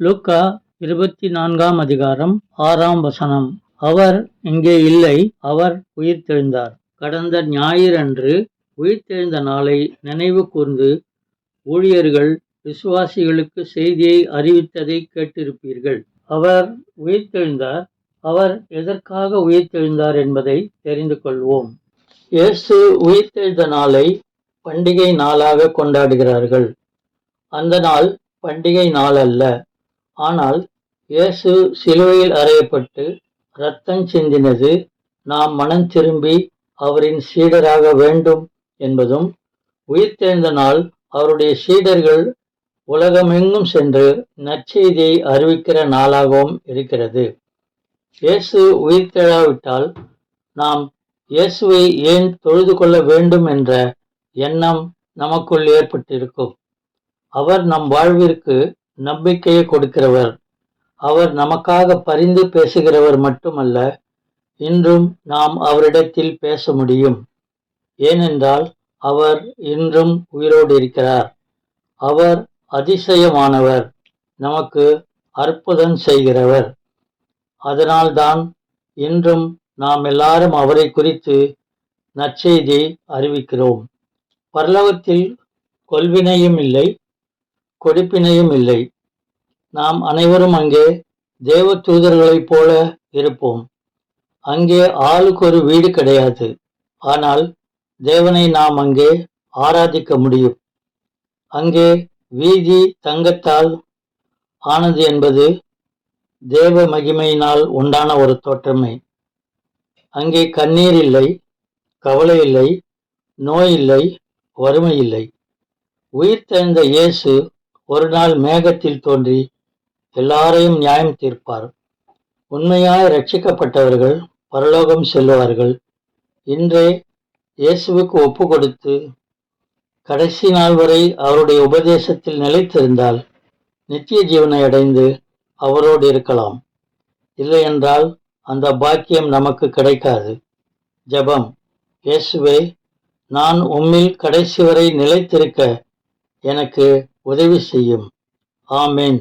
லுக்கா இருபத்தி நான்காம் அதிகாரம் ஆறாம் வசனம். அவர் இங்கே இல்லை அவர் உயிர்த்தெழுந்தார். கடந்த ஞாயிறன்று உயிர்த்தெழுந்த நாளை நினைவு கூர்ந்து ஊழியர்கள் விசுவாசிகளுக்கு செய்தியை அறிவித்ததை கேட்டிருப்பீர்கள். அவர் உயிர்த்தெழுந்தார் அவர் எதற்காக உயிர்த்தெழுந்தார் என்பதை தெரிந்து கொள்வோம். இயேசு உயிர்த்தெழுந்த நாளை பண்டிகை நாளாக கொண்டாடுகிறார்கள். அந்த நாள் பண்டிகை நாள் அல்ல. ஆனால் இயேசு சிலுவையில் அறையப்பட்டு இரத்தம் சிந்தினது நாம் மனம் திரும்பி அவரின் சீடராக வேண்டும் என்பதும் உயிர்த்தெழுந்த நாள் அவருடைய சீடர்கள் உலகமெங்கும் சென்று நற்செய்தியை அறிவிக்கிற நாளாகவும் இருக்கிறது. இயேசு உயிர்த்தெழாவிட்டால் நாம் இயேசுவை ஏன் தொழுது கொள்ள வேண்டும் என்ற எண்ணம் நமக்குள் ஏற்பட்டிருக்கும். அவர் நம் வாழ்விற்கு நம்பிக்கையை கொடுக்கிறவர். அவர் நமக்காக பரிந்து பேசுகிறவர் மட்டுமல்ல இன்றும் நாம் அவரிடத்தில் பேச முடியும். ஏனென்றால் அவர் இன்றும் உயிரோடு இருக்கிறார். அவர் அதிசயமானவர். நமக்கு அற்புதம் செய்கிறவர். அதனால்தான் இன்றும் நாம் எல்லாரும் அவரை குறித்து நற்செய்தி அறிவிக்கிறோம். பல்லவத்தில் கொள்வினையும் இல்லை கொடுப்பினையும் இல்லை. நாம் அனைவரும் அங்கே தேவ தூதர்களைப் போல இருப்போம். அங்கே ஆளுக்கு ஒரு வீடு கிடையாது. ஆனால் தேவனை நாம் அங்கே ஆராதிக்க முடியும். அங்கே வீதி தங்கத்தால் ஆனது என்பது தேவ மகிமையினால் உண்டான ஒரு தோற்றமே. அங்கே கண்ணீர் இல்லை கவலை இல்லை நோய் இல்லை வறுமை இல்லை. உயிர் தெழுந்த இயேசு ஒரு நாள் மேகத்தில் தோன்றி எல்லாரையும் நியாயம் தீர்ப்பார். உண்மையாய் ரட்சிக்கப்பட்டவர்கள் பரலோகம் செல்லுவார்கள் இன்றே இயேசுவுக்கு ஒப்பு கொடுத்து கடைசி நாள் வரை அவருடைய உபதேசத்தில் நிலைத்திருந்தால் நித்திய ஜீவனை அடைந்து அவரோடு இருக்கலாம். இல்லையென்றால் அந்த பாக்கியம் நமக்கு கிடைக்காது. ஜெபம். இயேசுவே நான் உம்மில் கடைசி வரை நிலைத்திருக்க எனக்கு உதவி செய்யும். ஆமேன்.